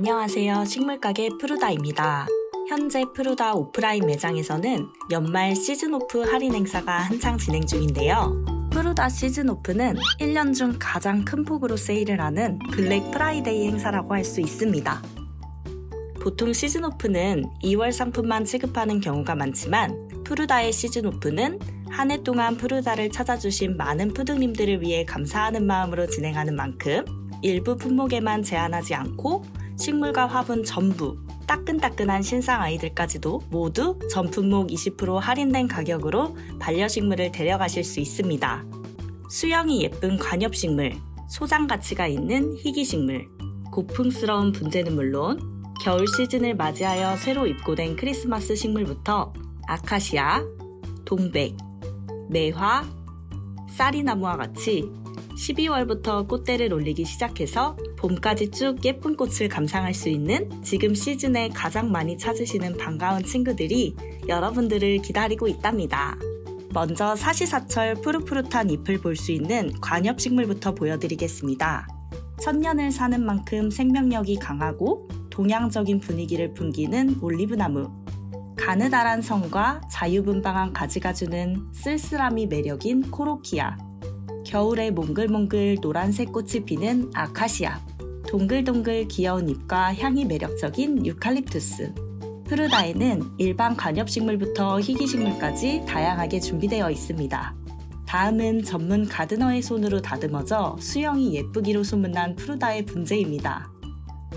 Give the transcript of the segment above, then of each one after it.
안녕하세요. 식물가게 푸르다입니다. 현재 푸르다 오프라인 매장에서는 연말 시즌 오프 할인 행사가 한창 진행 중인데요. 푸르다 시즌 오프는 1년 중 가장 큰 폭으로 세일을 하는 블랙 프라이데이 행사라고 할 수 있습니다. 보통 시즌 오프는 2월 상품만 취급하는 경우가 많지만 푸르다의 시즌 오프는 한 해 동안 푸르다를 찾아주신 많은 푸드님들을 위해 감사하는 마음으로 진행하는 만큼 일부 품목에만 제한하지 않고 식물과 화분 전부 따끈따끈한 신상 아이들까지도 모두 전 품목 20% 할인된 가격으로 반려식물을 데려가실 수 있습니다. 수영이 예쁜 관엽식물, 소장 가치가 있는 희귀식물, 고풍스러운 분재는 물론 겨울 시즌을 맞이하여 새로 입고된 크리스마스 식물부터 아카시아, 동백, 매화, 쌀이나무와 같이 12월부터 꽃대를 올리기 시작해서 봄까지 쭉 예쁜 꽃을 감상할 수 있는 지금 시즌에 가장 많이 찾으시는 반가운 친구들이 여러분들을 기다리고 있답니다. 먼저 사시사철 푸릇푸릇한 잎을 볼 수 있는 관엽식물부터 보여드리겠습니다. 천년을 사는 만큼 생명력이 강하고 동양적인 분위기를 풍기는 올리브나무. 가느다란 성과 자유분방한 가지가 주는 쓸쓸함이 매력인 코로키아. 겨울에 몽글몽글 노란색 꽃이 피는 아카시아, 동글동글 귀여운 잎과 향이 매력적인 유칼립투스. 푸르다에는 일반 관엽식물부터 희귀식물까지 다양하게 준비되어 있습니다. 다음은 전문 가드너의 손으로 다듬어져 수영이 예쁘기로 소문난 푸르다의 분재입니다.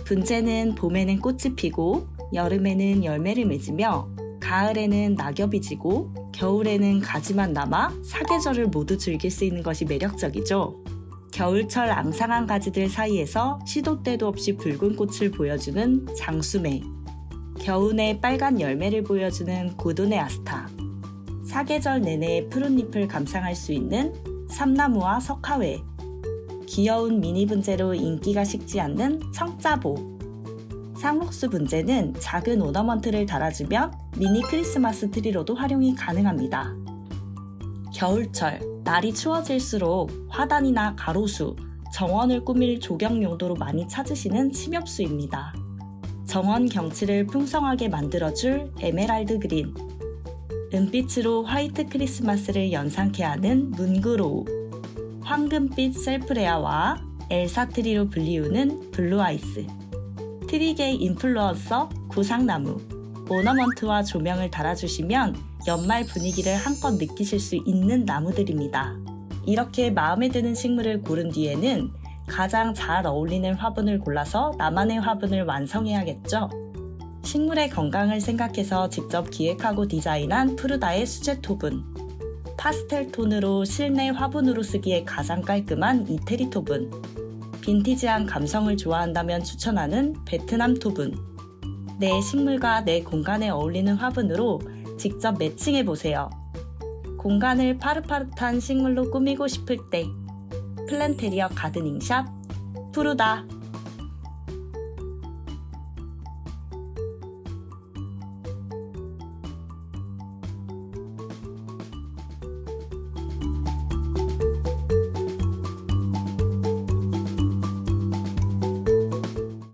분재는 봄에는 꽃이 피고 여름에는 열매를 맺으며 가을에는 낙엽이 지고 겨울에는 가지만 남아 사계절을 모두 즐길 수 있는 것이 매력적이죠. 겨울철 앙상한 가지들 사이에서 시도 때도 없이 붉은 꽃을 보여주는 장수매. 겨우내 빨간 열매를 보여주는 고도네 아스타. 사계절 내내 푸른 잎을 감상할 수 있는 삼나무와 석화회. 귀여운 미니 분재로 인기가 식지 않는 청자보. 상록수 분재는 작은 오너먼트를 달아주면 미니 크리스마스 트리로도 활용이 가능합니다. 겨울철, 날이 추워질수록 화단이나 가로수, 정원을 꾸밀 조경 용도로 많이 찾으시는 침엽수입니다. 정원 경치를 풍성하게 만들어줄 에메랄드 그린, 은빛으로 화이트 크리스마스를 연상케 하는 문그로우, 황금빛 셀프레아와 엘사트리로 불리우는 블루아이스, 트리게이 인플루언서 구상나무, 오너먼트와 조명을 달아주시면 연말 분위기를 한껏 느끼실 수 있는 나무들입니다. 이렇게 마음에 드는 식물을 고른 뒤에는 가장 잘 어울리는 화분을 골라서 나만의 화분을 완성해야겠죠. 식물의 건강을 생각해서 직접 기획하고 디자인한 푸르다의 수제 토분. 파스텔 톤으로 실내 화분으로 쓰기에 가장 깔끔한 이태리 토분. 빈티지한 감성을 좋아한다면 추천하는 베트남 토분. 내 식물과 내 공간에 어울리는 화분으로 직접 매칭해 보세요. 공간을 파릇파릇한 식물로 꾸미고 싶을 때 플랜테리어 가드닝샵 푸르다